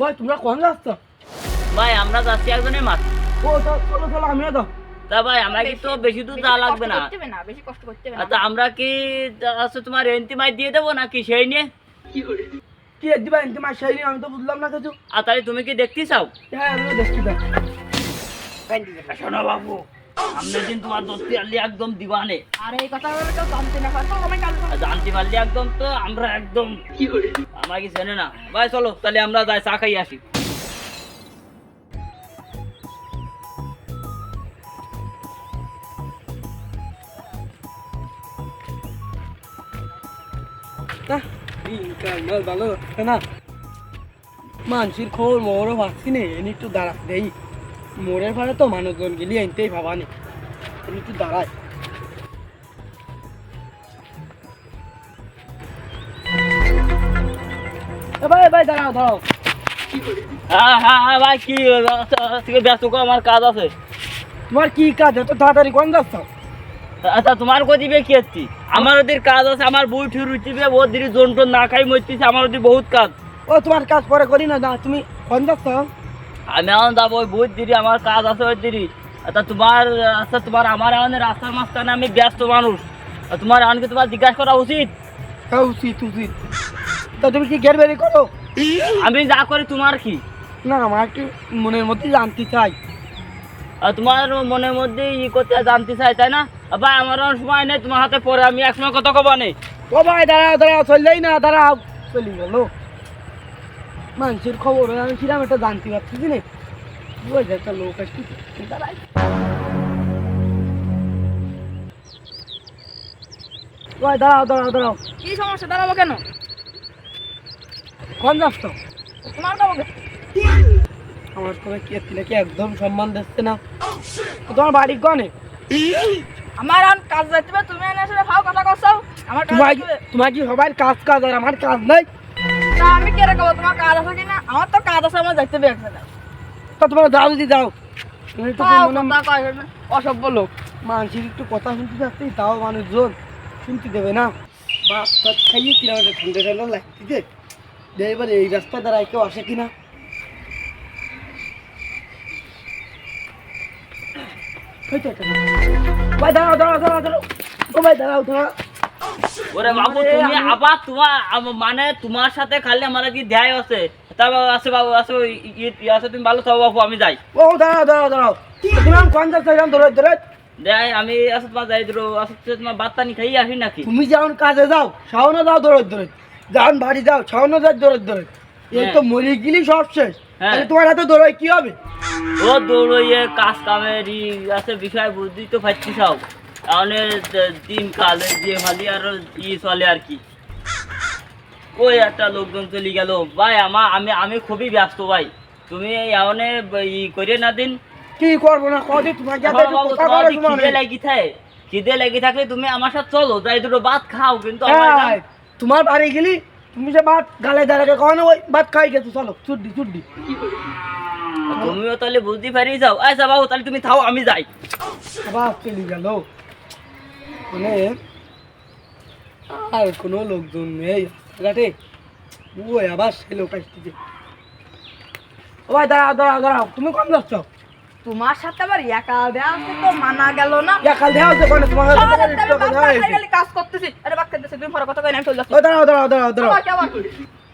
ভাই তোমরা কোন যাচ্ছ ভাই আমরা যাচ্ছি একজনের মাছ ও তো চলো চলো আমিও যাও। তা ভাই আমরা কি তো বেশি দূর যাওয়া লাগবে না? বেশি কষ্ট করতে হবে না। আচ্ছা আমরা কি আছে তোমার এন্টি মাছ দিয়ে দেবো নাকি সেই নিয়ে? কি দিবা এনতে মাস শাইনি আমি তো বুঝলাম না কিছু। আর তাহলে তুমি কি দেখতে চাও? হ্যাঁ আমিও দেখছি তো শোনো বাবু দিন তোমার দোস্তি আনলি একদম দিবানে আর এই কথা বলে কেউ জানতে না পারতো আমি কাল আর জানতে পারলি একদম তো আমরা একদম। কি চেনে না? ভাই চলো তাহলে আমরা যাই চা খাই আসি। ভালো না। মানসির খবর মোরও ভাবছি নে একটু দাঁড়া দেই। মোড়ের পারে তো মানুষজন গেলি এনতেই ভাবা নে। এনে একটু দাঁড়ায় ভাই ভাই দাঁড়াও দাঁড়াও। হ্যাঁ হ্যাঁ হ্যাঁ ভাই কি থেকে ব্যস্ত করো আমার কাজ আছে। তোমার কি কাজ? এত তাড়াতাড়ি কোন যাচ্ছ আচ্ছা তোমার কদিবে কি হচ্ছি আমার ওদের কাজ আছে আমার বই ঠির উঠিবে ও দিদি জোন টোন না খাই মরতেছে আমার ওদের বহুত কাজ। ও তোমার কাজ পরে করি না না তুমি কোন যাচ্ছ আমি এখন যাব ওই বহুত দিদি আমার কাজ আছে ওই দিদি আচ্ছা তোমার আচ্ছা তোমার আমার এখন রাস্তার মাঝখানে আমি ব্যস্ত মানুষ। তোমার এখন কি তোমার জিজ্ঞাসা করা উচিত? হ্যাঁ উচিত উচিত। তা তুমি কি করো? আমি যা করি তোমার কি? না আমার একটু মনের মধ্যে জানতে চাই। আর তোমার মনের মধ্যে ই করতে জানতে চাই তাই না? ভাই আমার সময় নেই তোমার হাতে পরে আমি একসময় কথা কবা নেই ও ভাই দাঁড়াও দাঁড়াও চললেই না দাঁড়াও। চলে গেল। মানুষের খবর আমি কিরাম একটা জানতে পারছি কি না একটা লোক আসছে দাঁড়াই ওই দাঁড়াও দাঁড়াও দাঁড়াও। কি সমস্যা? দাঁড়াবো কেন? কোন যাচ্ছ তোমার যাব আমার কোনো কি কি একদম সম্মান দিচ্ছে না। তোমার বাড়ি কনে? আমার আন কাজ যাইতে তুমি এনে এসে ভাও কথা করছ আমার তোমার। তোমার কি সবাই কাজ কাজ আর আমার কাজ নাই? তা আমি কে রেখো তোমার কাজ আছে কিনা আমার তো কাজ আছে আমার যাইতে হবে একসাথে। তা তোমরা না, অসভ্য লোক। মানুষের একটু কথা শুনতে যাচ্ছি তাও মানুষজন শুনতে দেবে না। ভাত টাত খাইয়ে কিনা আমাদের ঠান্ডা ঠান্ডা লাগতেছে এবার এই রাস্তা দ্বারা কেউ আসে কিনা। ভাই দাঁড়াও দাঁড়াও দাঁড়াও দাঁড়াও। ও ভাই দাঁড়াও দাঁড়াও। ওরে বাবু তুমি আবার তোমার মানে তোমার সাথে খালি আমার কি ধ্যায় আছে? তা বাবু আছে বাবু আছে আছে তুমি ভালো থাকো বাবু আমি যাই। ও দাঁড়াও দাঁড়াও দাঁড়াও। কোন যাচ্ছ এরকম ধরে ধরে। যাই আমি আছে তোমার যাই দিলো আছে তোমার বাত্তানি খাই আসি নাকি? তুমি যেমন কাজে যাও শাওনো যাও দৌড়ে দৌড়ে যখন বাড়ি যাও শাওনো যাও দৌড়ে দৌড়ে এই তো মরে গেলি সব শেষ। হ্যাঁ। তাহলে তোমার হাতে দৌড়াই কি হবে? ও দৌড়ইয়ে কাজ কামের আছে বিষয় বুঝতেই তো পারছি সব। তাহলে দিন কালে যে ভালি আর ই চলে আর কি। ওই একটা লোকজন চলে গেল। ভাই আমি আমি খুবই ব্যস্ত ভাই। তুমি এমনে ই করে না দিন। কি করব না? কদি খিদে লাগি থাকে খিদে লাগি থাকলে তুমি আমার সাথে চলো যাই দুটো ভাত খাও কিন্তু জান- তোমার বাড়ি গেলি তুমি যে ভাত গালে দাঁড়াকে কখনো ওই ভাত খাই গেছো চলো চুড্ডি চুড্ডি। তুমিও তাহলে বুঝতে পারি যাও। আচ্ছা বাবু তাহলে তুমি থাও আমি যাই। আবার চলে গেল। মানে আর কোনো লোকজন নেই রাস্তাঘাটে। ওই আবার সে লোক আসতেছে ও ভাই দাঁড়াও দাঁড়াও দাঁড়াও তুমি কম যাচ্ছ তোমার সাথে আবার একা দেওয়া তো মানা গেল না। ইয়া কাল দেওয়া হচ্ছে কোনে? তোমার সাথে কাজ করতেছি। আরে বাপ খেতেছি তুমি পরে কথা কই না আমি চলে যাচ্ছি। দাঁড়াও দাঁড়াও দাঁড়াও দাঁড়াও?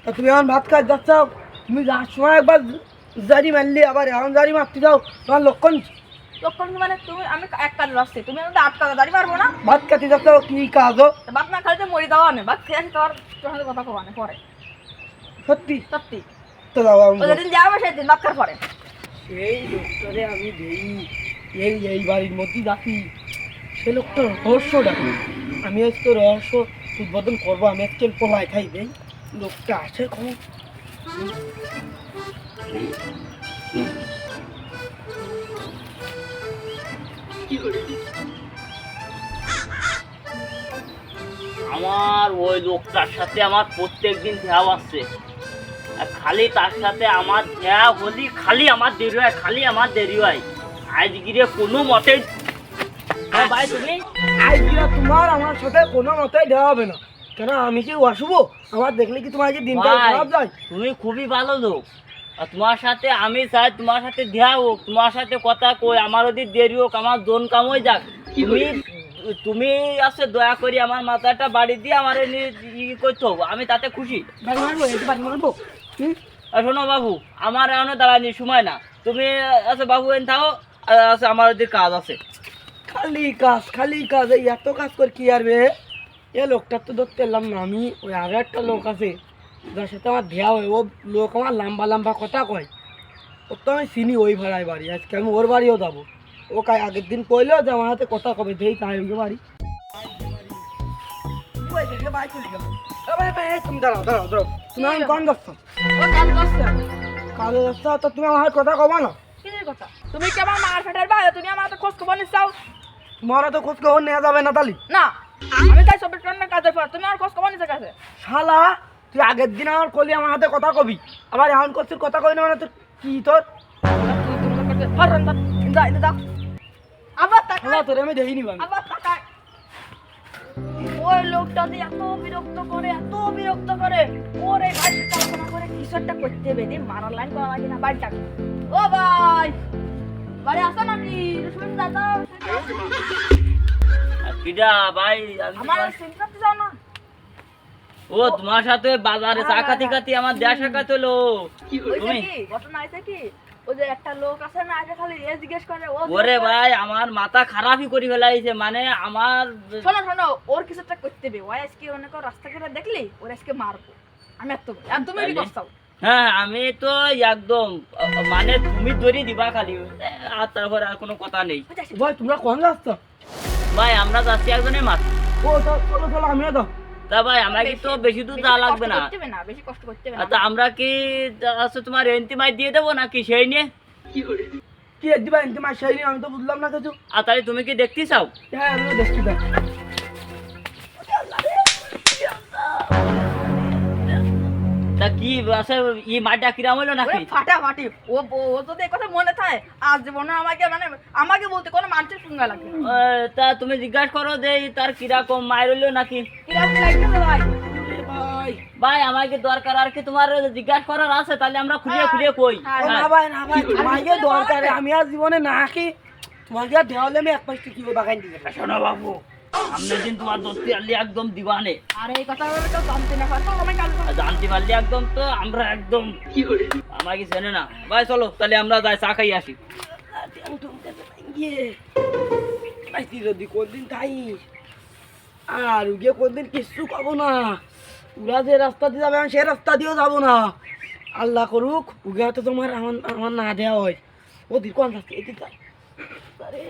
তা তুমি এখন ভাত খাই যাচ্ছ? তুমি যাওয়ার সময় একবার জারি মারলি আবার এখন জারি মারতে যাও। তোমার লক্ষণ? লক্ষণ মানে তুমি আমি এক কাজে তুমি আমাকে দাঁড়িয়ে পারব না? ভাত খাতে যাচ্ছ কি কাজ না খাইতে মরি যাওয়া নেই বাপ খেয়ে আসি তোমার তোমার কথা কবা না পরে। সত্যি? সত্যি। তো যাও যেদিন যাবে সেদিন খাওয়ার পরে। সেই লোকটারে আমি দেই এই এই বাড়ির মধ্যে রাখি সে লোকটার রহস্যটা কি? আমি আজকে রহস্য উদ্বোধন করব আমি আজকে পোলাই খাই দেই। লোকটা আছে কখন? আমার ওই লোকটার সাথে আমার প্রত্যেকদিন ধ্যাও আসছে খালি তার সাথে আমার ধ্যা হলি খালি আমার দেরি হয় খালি আমার দেরি হয়। আজগিরে কোনো মতে হ্যাঁ ভাই তুমি? আইডিয়া তোমার আমার সাথে কোনো মতেই দেওয়া হবে না। কেন আমি কি অশুভ? আমার দেখলে কি তোমার দিনটা খারাপ যায়? তুমি খুবই ভালো লোক। তোমার সাথে আমি চাই তোমার সাথে দেয়া হোক তোমার সাথে কথা কই আমার যদি দেরি হোক আমার জোন কাম হয়ে যাক। তুমি তুমি আছে দয়া করি আমার মাথাটা বাড়ি দিয়ে আমার ই করতে হব আমি তাতে খুশি। শোনো বাবু আমার এখনও দাঁড়ানি সময় না। তুমি আছে বাবু এন আর আছে আমার ওদের কাজ আছে। খালি কাজ খালি কাজ এই এত কাজ করে কি আর বে? এ লোকটা তো ধরতে এলাম না আমি ওই আরও একটা লোক আছে। যার সাথে আমার দেয়া হয় ও লোক আমার লম্বা লম্বা কথা কয়। ও তো আমি চিনি ওই ভাড়ায় বাড়ি আজকে আমি ওর বাড়িও যাব। ও কাই আগের দিন কইলো যে আমার হাতে কথা কবে দেই তাই ওই বাড়ি। তুমি দাঁড়াও দাঁড়াও দাঁড়াও। তুমি আমি কোন যাচ্ছ ও কাজ করছে কাজে যাচ্ছ তো তুমি আমার কথা কবা না। কথা? তুমি কি আমার মার ফেটার তুমি আমার হাতে খোঁজ খবর নিচ্ছাও তোমার তো খোঁজ খবর নেওয়া যাবে না তালি। না আমি তাই সবের জন্য কাজের পর তুমি আমার খোঁজ খবর নিতে কাছে? শালা তুই আগের দিন আমার কলি আমার হাতে কথা কবি। আবার এখন করছিস কথা কই না মানে তোর কি তোর? আবার শালা তাকায় তোর আমি দেখিনি আমি আবার তাকায় ওই লোকটা দিয়ে এত বিরক্ত করে এত বিরক্ত করে। ওর এই বাড়িতে কল্পনা করে কিছু একটা করতে হবে। দিন মারার লাইন করা লাগে না বাড়িটা ও ভাই বাড়ি আসো নাকি শুন দাদা কিডা ভাই আমার চিন্তা করতে যাও না। ও তোমার সাথে বাজারে চা খাতি খাতি আমার দেয়া সাক্ষাৎ হলো তুমি? কি? ঘটনা আছে কি? ওই যে একটা লোক আছে না আগে খালি এ জিজ্ঞেস করে ওরে ভাই আমার মাথা খারাপই করে ফেলাইছে মানে আমার শোনো শোনো ওর কিছু একটা করতে হবে। ওই আজকে অনেক রাস্তা করে দেখলি? ওর আজকে মারবো। আমি এত আর তুমি কি? করছ? হ্যাঁ আমি তো একদম মানে তুমি ধরি দিবা খালি। আর তারপরে আর কোনো কথা নেই। ভাই তোমরা কোন যাচ্ছ ভাই আমরা যাচ্ছি একজনের মাছ ও তো চলো চলো আমিও তো তা ভাই আমরা কি তো বেশি দূর যাওয়া লাগবে না? বেশি কষ্ট করতে হবে না আচ্ছা আমরা কি আচ্ছা তোমার এন্তিমাই দিয়ে দেবো নাকি সেই নিয়ে? কি দিবা এনতে সেই নিয়ে আমি তো বুঝলাম না কিছু। আর তাহলে তুমি কি দেখতে চাও? হ্যাঁ আমি দেখতে তো কি আছে? ই মাঠটা কিরাম হইল নাকি? ফাটাফাটি। ও ও- ও যদি এই কথা মনে থাকে আজ জীবনে আমাকে মানে আমাকে বলতে কোনো মানুষের সঙ্গে লাগবে তা তুমি জিজ্ঞাসা করো যে তার কীরকম মায়ের হইল নাকি? কীরকম ভাই? ভাই। ভাই আমাকে দরকার আর কি? তোমার জিজ্ঞাসা করার আছে তাহলে আমরা খুলিয়ে খুলিয়ে কই? হ্যাঁ, না হ্যাঁ। ভাই না ভাই তোমাকে দরকার আমি আর জীবনে না কি তোমাকে দেওয়ালে আমি এক পাঁচ কি বাগান দিতে শোনো বাবু সামনে দিন তোমার দোস্তি আনলি একদম দিবানে। আর এই কথা বলে কেউ জানতে না পারতো আমি কাল জানতে পারলি একদম তো আমরা একদম। কি আমাকে চেনে না? ভাই চলো তাহলে আমরা যাই চা খাই আসি। যদি কোনদিন তাই আর উগে কোনদিন কিচ্ছু পাবো না। ওরা যে রাস্তা দিয়ে যাবে আমি সে রাস্তা দিয়েও যাব না। আল্লাহ করুক উগে হয়তো তোমার আমার আমার না দেওয়া হয়। ও কোন রাস্তা? এদিক আরে।